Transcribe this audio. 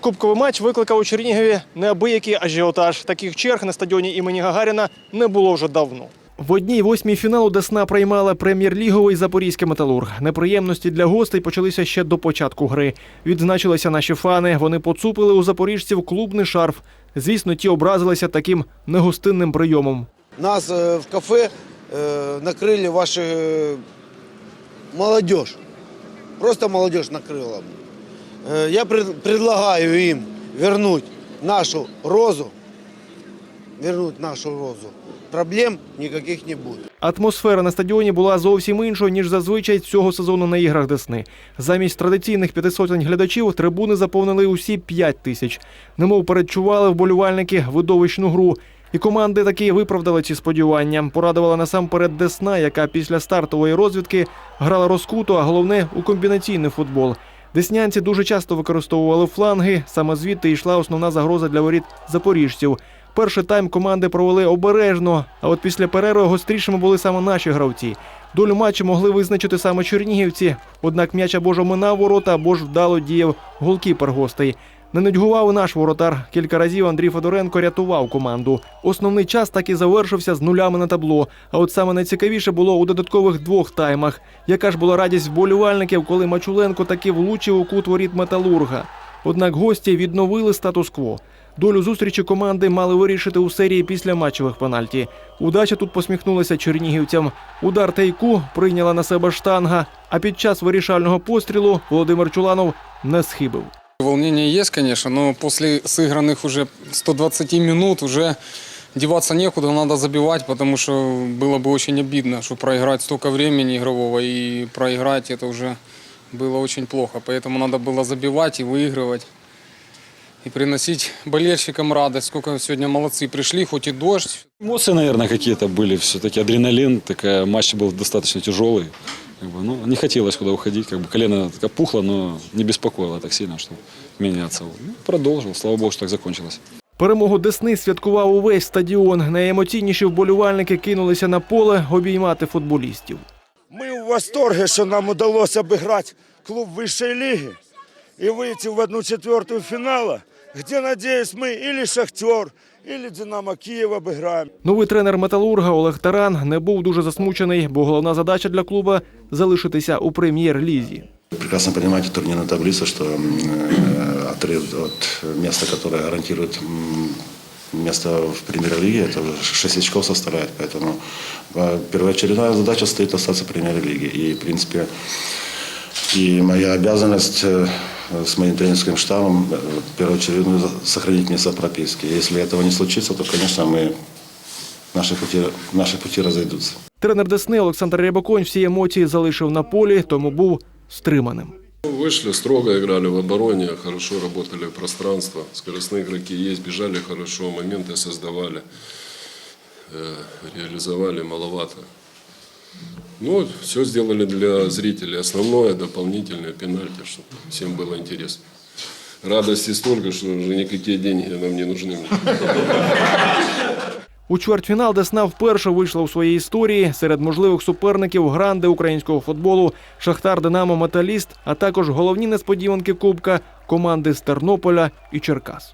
Кубковий матч викликав у Чернігові неабиякий ажіотаж. Таких черг на стадіоні імені Гагаріна не було вже давно. В одній восьмій фіналу Десна приймала прем'єр-ліговий запорізький металург. Неприємності для гостей почалися ще до початку гри. Відзначилися наші фани. Вони поцупили у запоріжців клубний шарф. Звісно, ті образилися таким негостинним прийомом. Нас э, в кафе э, накрыли ваши э, молодежь. Просто молодежь накрыла. Э, я пред- предлагаю им вернуть нашу розу. Вернуть нашу розу. Проблем никаких не будет. Атмосфера на стадіоні була зовсім іншою, ніж зазвичай цього сезону на іграх Десни. Замість традиційних п'ятисотень глядачів трибуни заповнили усі п'ять тисяч. Немов передчували вболівальники видовищну гру. І команди таки виправдали ці сподівання. Порадувала насамперед Десна, яка після стартової розвідки грала розкуто, а головне у комбінаційний футбол. Деснянці дуже часто використовували фланги. Саме звідти йшла основна загроза для воріт запоріжців. Перший тайм команди провели обережно, а от після перерви гострішими були саме наші гравці. Долю матчу могли визначити саме чернігівці. Однак м'яч або ж оминав ворота, або ж вдало діяв голкіпер гостей. Не нудьгував наш воротар. Кілька разів Андрій Федоренко рятував команду. Основний час так і завершився з нулями на табло. А от саме найцікавіше було у додаткових двох таймах. Яка ж була радість вболівальників, коли Мачуленко таки влучив у кут воріт металурга. Однак гості відновили статус-кво. Долю зустрічі команди мали вирішити у серії після матчових пенальті. Удача тут посміхнулася чернігівцям. Удар тайку прийняла на себе штанга. А під час вирішального пострілу Володимир Чуланов не схибив. Волнение есть, конечно, но после сыгранных уже 120 минут уже деваться некуда, надо забивать, потому что было бы очень обидно, что проиграть столько времени игрового и проиграть это уже было очень плохо. Поэтому надо было забивать и выигрывать. И приносить болельщикам радость. Сколько сегодня молодцы пришли, хоть и дождь. Эмоции, наверное, какие-то были. Все-таки адреналин. Такая, матч был достаточно тяжелый. Как бы, ну, не хотелось куда уходить. Как бы, колено так пухло, но не беспокоило так сильно, что меняться. Ну, продолжил. Слава богу, что так закончилось. Перемогу Десни святкував увесь стадіон. Найемоційніші вболівальники кинулися на поле обіймати футболістів. Ми в восторге, що нам удалось обыграть клуб высшей лиги и выйти в одну четвертую финала, где, надеюсь, мы или «Шахтер», или «Динамо Киев» обыграем. Новий тренер металурга Олег Таран не був дуже засмучений, бо головна задача для клуба залишитися у прем'єр-лізі. Прекрасно понимаете турнирную таблицу, что э, отрыв от места, которое гарантирует м, место в премьер-лиге, это 6 очков составляет. Поэтому э, первоочередная задача стоит остаться в премьер-лиге. И, в принципе, и моя обязанность э, с моим тренерским штабом э, первоочередно за- сохранить место прописки. Если этого не случится, то, конечно, мы наши пути, наши пути разойдутся. Тренер Десни Олександр Рябоконь всі емоції залишив на полі, тому був стриманим. Вышли, строго играли в обороне, хорошо работали в пространство. Скоростные игроки есть, бежали хорошо, моменты создавали, э, реализовали маловато. Ну, все сделали для зрителей. Основное, дополнительное, пенальти, чтобы всем было интересно. Радости столько, что уже никакие деньги нам не нужны. У чвертьфінал Десна вперше вийшла у своїй історії серед можливих суперників гранди українського футболу Шахтар Динамо Металіст, а також головні несподіванки Кубка команди з Тернополя і Черкас.